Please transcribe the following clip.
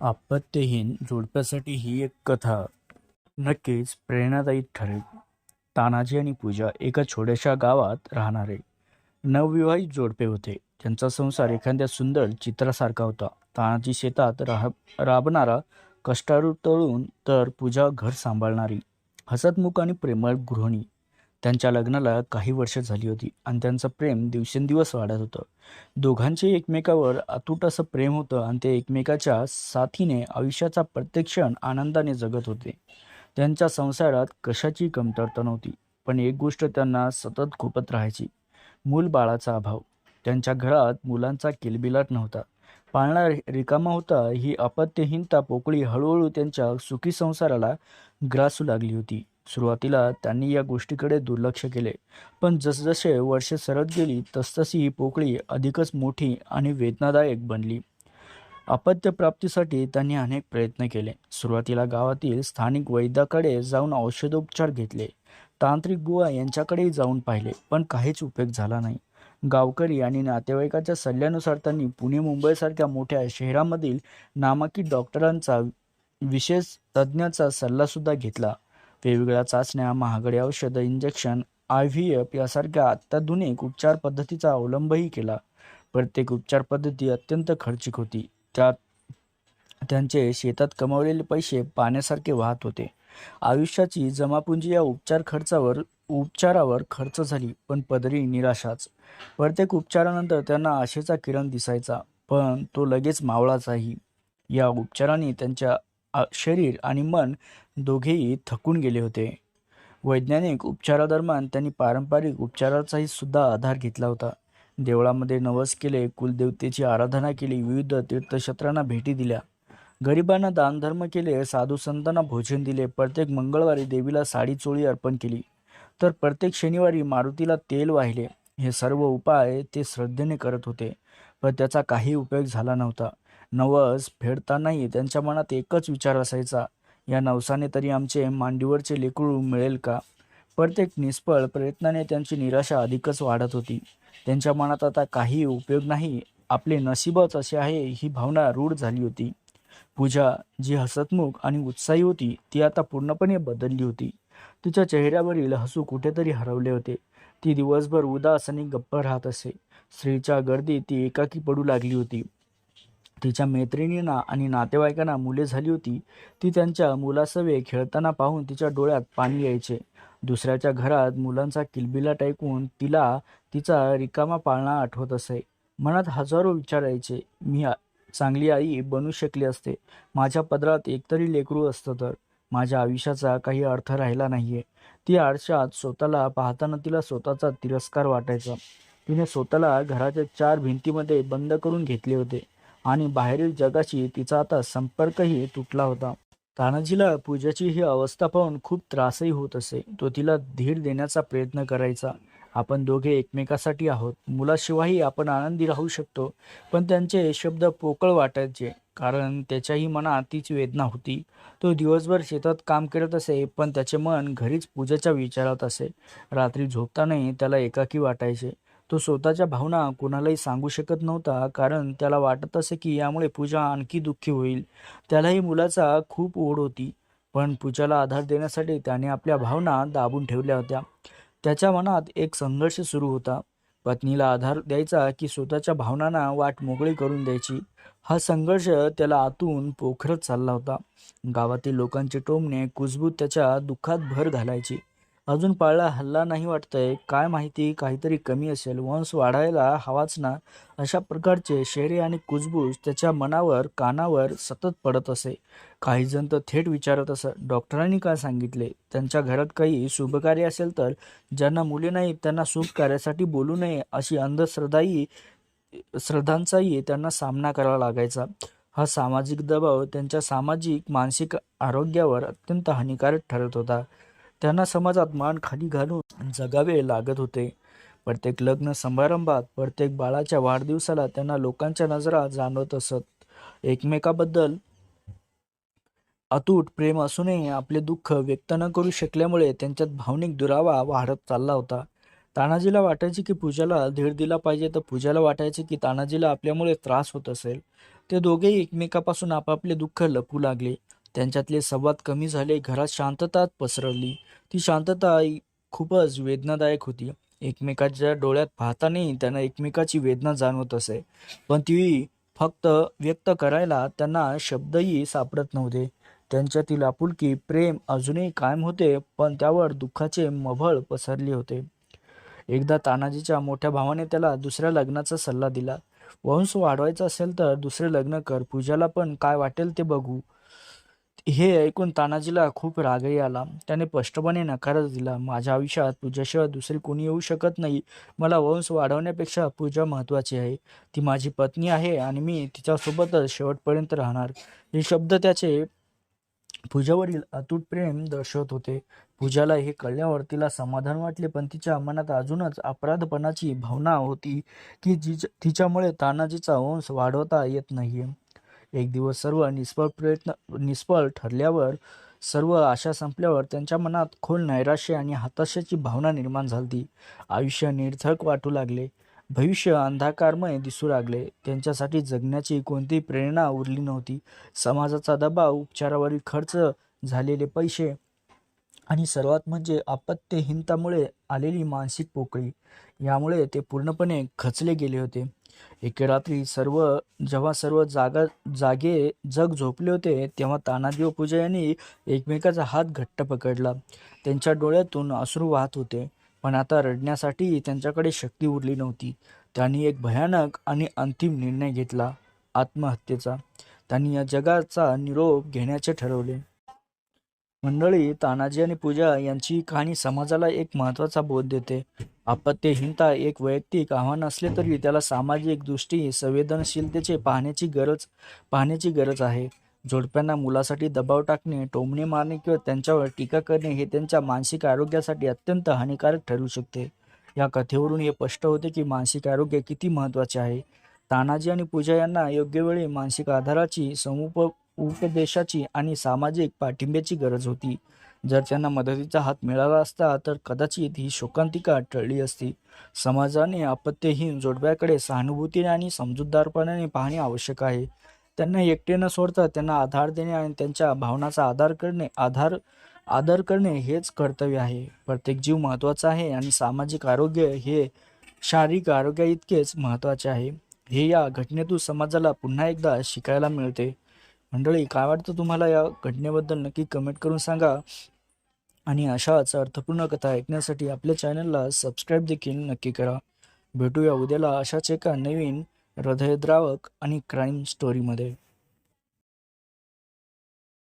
आपत्तीहीन जोडप्यासाठी ही एक कथा नक्कीच प्रेरणादायी ठरेल. तानाजी आणि पूजा एका छोट्याशा गावात राहणारे. नवविवाहित जोडपे होते. त्यांचा संसार एखाद्या सुंदर चित्रासारखा होता. तानाजी शेतात राह राबणारा कष्टाळू तळून तर पूजा घर सांभाळणारी. हसतमुख आणि प्रेमळ गृहिणी. त्यांच्या लग्नाला काही वर्ष झाली होती आणि त्यांचं प्रेम दिवसेंदिवस वाढत होतं. दोघांचे एकमेकावर अतूट असं प्रेम होतं आणि ते एकमेकाच्या साथीने आयुष्याचा प्रत्येक क्षण आनंदाने जगत होते. त्यांच्या संसारात कशाची कमतरता नव्हती पण एक गोष्ट त्यांना सतत खुपत राहायची. मूल बाळाचा अभाव. त्यांच्या घरात मुलांचा किलबिलाट नव्हता. पाळणा रिकामा होता ही अपत्यहीनता पोकळी हळूहळू त्यांच्या सुखी संसाराला ग्रासू लागली होती. सुरुवातीला त्यांनी या गोष्टीकडे दुर्लक्ष केले. पण जसजसे वर्षे सरत गेली तसतशी ही पोकळी अधिकच मोठी आणि वेदनादायक बनली. अपत्य प्राप्तीसाठी त्यांनी अनेक प्रयत्न केले. सुरुवातीला गावातील स्थानिक वैद्याकडे जाऊन औषधोपचार घेतले. तांत्रिक बुवा यांच्याकडेही जाऊन पाहिले पण काहीच उपयोग झाला नाही. गावकरी आणि नातेवाईकाच्या सल्ल्यानुसार त्यांनी पुणे मुंबईसारख्या मोठ्या शहरामधील नामांकित डॉक्टरांचा विशेष तज्ज्ञाचा सल्लासुद्धा घेतला. वेगवेगळ्या चाचण्या महागडे औषधं इंजेक्शन आय व्ही एफ यासारख्या अत्याधुनिक उपचार पद्धतीचा अवलंबही केला. प्रत्येक उपचार पद्धती अत्यंत खर्चिक होती. त्यात त्यांचे शेतात कमावलेले पैसे पाण्यासारखे वाहत होते. आयुष्याची जमापुंजी या उपचार खर्चावर उपचारावर खर्च झाली पण पदरी निराशाच. प्रत्येक उपचारानंतर त्यांना आशेचा किरण दिसायचा पण तो लगेच मावळाचाही. या उपचाराने त्यांच्या शरीर आणि मन दोघेही थकून गेले होते. वैज्ञानिक उपचारादरम्यान त्यांनी पारंपरिक उपचाराचाही सुद्धा आधार घेतला होता. देवळामध्ये नवस केले कुलदेवतेची आराधना केली विविध तीर्थक्षेत्रांना भेटी दिल्या. गरिबांना दानधर्म केले साधू संतांना भोजन दिले प्रत्येक मंगळवारी देवीला साडी चोळी अर्पण केली. तर प्रत्येक शनिवारी मारुतीला तेल वाहिले. हे सर्व उपाय ते श्रद्धेने करत होते पण त्याचा काही उपयोग झाला नव्हता. नवस फेडतानाही त्यांच्या मनात एकच विचार असायचा या नवसाने तरी आमचे मांडीवरचे लेकरू मिळेल का? प्रत्येक निष्फळ प्रयत्नाने त्यांची निराशा अधिकच वाढत होती. त्यांच्या मनात आता काही उपयोग नाही आपले नशीबच असे आहे ही भावना रूढ झाली होती. पूजा जी हसतमुख आणि उत्साही होती ती आता पूर्णपणे बदलली होती. तिच्या चेहऱ्यावरील हसू कुठेतरी हरवले होते. ती दिवसभर उदास आणि गप्प राहत असे. स्त्रीच्या गर्दीत ती एकाकी पडू लागली होती. तिच्या मैत्रिणींना आणि नातेवाईकांना मुले झाली होती ती त्यांच्या मुलासवे खेळताना पाहून तिच्या डोळ्यात पाणी यायचे. दुसऱ्याच्या घरात मुलांचा किलबिलाट ऐकून तिला तिचा रिकामा पाळणा आठवत असे. मनात हजारो विचार यायचे. मी चांगली आई बनू शकली असते. माझ्या पदरात एकतरी लेकरू असतं तर. माझ्या आयुष्याचा काही अर्थ राहिला नाहीये. ती आरशात स्वतःला पाहताना तिला स्वतःचा तिरस्कार वाटायचा. तिने स्वतःला घराच्या चार भिंतीमध्ये बंद करून घेतले होते. आणि बाहेरील जगाशी तिचा आता संपर्कही तुटला होता. तानाजीला पूजाची ही अवस्था पाहून खूप त्रासही होत असे. तो तिला धीर देण्याचा प्रयत्न करायचा. आपण दोघे एकमेकासाठी आहोत. मुलाशिवायही आपण आनंदी राहू शकतो. पण त्यांचे शब्द पोकळ वाटायचे. कारण त्याच्याही मनात तीच वेदना होती. तो दिवसभर शेतात काम करत असे पण त्याचे मन घरीच पूजेच्या विचारात असे. रात्री झोपतानाही त्याला एकाकी वाटायचे. तो स्वतःच्या भावना कोणालाही सांगू शकत नव्हता कारण त्याला वाटत असे की यामुळे पूजा आणखी दुःखी होईल. त्यालाही मुलाचा खूप ओढ होती पण पूजाला आधार देण्यासाठी त्याने आपल्या भावना दाबून ठेवल्या होत्या. त्याच्या मनात एक संघर्ष सुरू होता. पत्नीला आधार द्यायचा की स्वतःच्या भावनांना वाट मोकळी करून द्यायची. हा संघर्ष त्याला आतून पोखरत चालला होता. गावातील लोकांचे टोमणे कुजबूत त्याच्या दुःखात भर घालायची. अजून पाळला हल्ला नाही वाटतंय. काय माहिती काहीतरी कमी असेल. वंश वाढायला हवाच ना. अशा प्रकारचे शेरे आणि कुजबूज त्याच्या मनावर कानावर सतत पडत असे. काही जण तर थेट विचारत असत डॉक्टरांनी काय सांगितले? त्यांच्या घरात काही शुभकार्य असेल तर? ज्यांना मुले नाहीत त्यांना शुभ कार्यासाठी बोलू नये अशी अंधश्रद्धाही श्रद्धांचाही त्यांना सामना करावा लागायचा. हा सामाजिक दबाव त्यांच्या सामाजिक मानसिक आरोग्यावर अत्यंत हानिकारक ठरत होता. त्यांना समाजात मान खाली घालून जगावे लागत होते. प्रत्येक लग्न समारंभात प्रत्येक बाळाच्या वाढदिवसाला त्यांना लोकांच्या नजरा जाणवत असत. एकमेकाबद्दल अतूट प्रेम असूनही आपले दुःख व्यक्त न करू शकल्यामुळे त्यांच्यात भावनिक दुरावा वाढत चालला होता. तानाजीला वाटायचे की पूजाला धीर दिला पाहिजे तर पूजाला वाटायचे की तानाजीला आपल्यामुळे त्रास होत असेल. ते दोघेही एकमेकापासून आपापले दुःख लपू लागले. त्यांच्यातले संवाद कमी झाले घरात शांतता पसरवली ती शांतता खूपच वेदनादायक होती. एकमेकाच्या डोळ्यात पाहतानाही त्यांना एकमेकाची वेदना जाणवत असे. पण ती फक्त व्यक्त करायला त्यांना शब्दही सापडत नव्हते. त्यांच्यातील आपुलकी प्रेम अजूनही कायम होते पण त्यावर दुःखाचे मभळ पसरले होते. एकदा तानाजीच्या मोठ्या भावाने त्याला दुसऱ्या लग्नाचा सल्ला दिला. वंश वाढवायचा असेल तर दुसरे लग्न कर. पूजाला पण काय वाटेल ते बघू. हे ऐकून तानाजीला खूप रागही आला. त्याने स्पष्टपणे नकारच दिला. माझ्या आयुष्यात पूजाशिवाय दुसरी कोणी येऊ शकत नाही. मला वंश वाढवण्यापेक्षा पूजा महत्वाची आहे. ती माझी पत्नी आहे आणि मी तिच्यासोबतच शेवटपर्यंत राहणार. हे शब्द त्याचे पूजावरील अतूट प्रेम दर्शवत होते. पूजाला हे कळल्यावर तिला समाधान वाटले पण तिच्या मनात अजूनच अपराधपणाची भावना होती की जी तिच्यामुळे तानाजीचा वंश वाढवता येत नाहीये. एक दिवस सर्व निष्फळ प्रयत्न निष्फळ ठरल्यावर सर्व आशा संपल्यावर त्यांच्या मनात खोल नैराश्य आणि हताशाची भावना निर्माण झाली आयुष्य निर्धक वाटू लागले. भविष्य अंधकारमय दिसू लागले. त्यांच्यासाठी जगण्याची कोणतीही प्रेरणा उरली नव्हती. समाजाचा दबाव उपचारावरील खर्च झालेले पैसे आणि सर्वात म्हणजे अपत्यहीनतामुळे आलेली मानसिक पोकळी यामुळे ते पूर्णपणे खचले गेले होते. एके रात्री सर्व जेव्हा सर्व जागा जागे जग झोपले होते तेव्हा तानाजी व पूजा यांनी एकमेकाचा हात घट्ट पकडला. त्यांच्या डोळ्यातून अश्रू वाहत होते पण आता रडण्यासाठी त्यांच्याकडे शक्ती उरली नव्हती. त्यांनी एक भयानक आणि अंतिम निर्णय घेतला आत्महत्येचा. त्यांनी या जगाचा निरोप घेण्याचे ठरवले. मंडळी तानाजी आणि पूजा यांची कहाणी समाजाला एक महत्त्वाचा बोध देते. आपत्त्यहीनता एक वैयक्तिक आव्हान असले तरी त्याला सामाजिक दृष्टी संवेदनशीलतेचे पाहण्याची गरज पाहण्याची गरज आहे. जोडप्यांना मुलासाठी दबाव टाकणे टोमणे मारणे किंवा त्यांच्यावर टीका करणे हे त्यांच्या मानसिक आरोग्यासाठी अत्यंत हानिकारक ठरू शकते. या कथेवरून हे स्पष्ट होते की मानसिक आरोग्य किती महत्त्वाचे आहे. तानाजी आणि पूजा यांना योग्य वेळी मानसिक आधाराची समुप उपदेशाची आणि सामाजिक पाठिंब्याची गरज होती. जर त्यांना मदतीचा हात मिळाला असता तर कदाचित ही शोकांतिका टळली असती. समाजाने आपत्तीहीन जोडप्याकडे सहानुभूतीने आणि समजूतदारपणाने पाहणे आवश्यक आहे. त्यांना एकटे न सोडता त्यांना आधार देणे आणि त्यांच्या भावनाचा आधार करणे आधार आदर करणे हेच कर्तव्य आहे. प्रत्येक जीव महत्त्वाचा आहे आणि सामाजिक आरोग्य हे शारीरिक आरोग्या इतकेच महत्त्वाचे आहे. हे या घटनेतून समाजाला पुन्हा एकदा शिकायला मिळते. मंडळी काय वाटतं तुम्हाला या घटनेबद्दल? नक्की कमेंट करून सांगा. आणि अशाच अर्थपूर्ण कथा ऐकण्यासाठी आपल्या चॅनलला सबस्क्राईब देखील नक्की करा. भेटूया उद्याला अशाच एका नवीन हृदयद्रावक आणि क्राईम स्टोरीमध्ये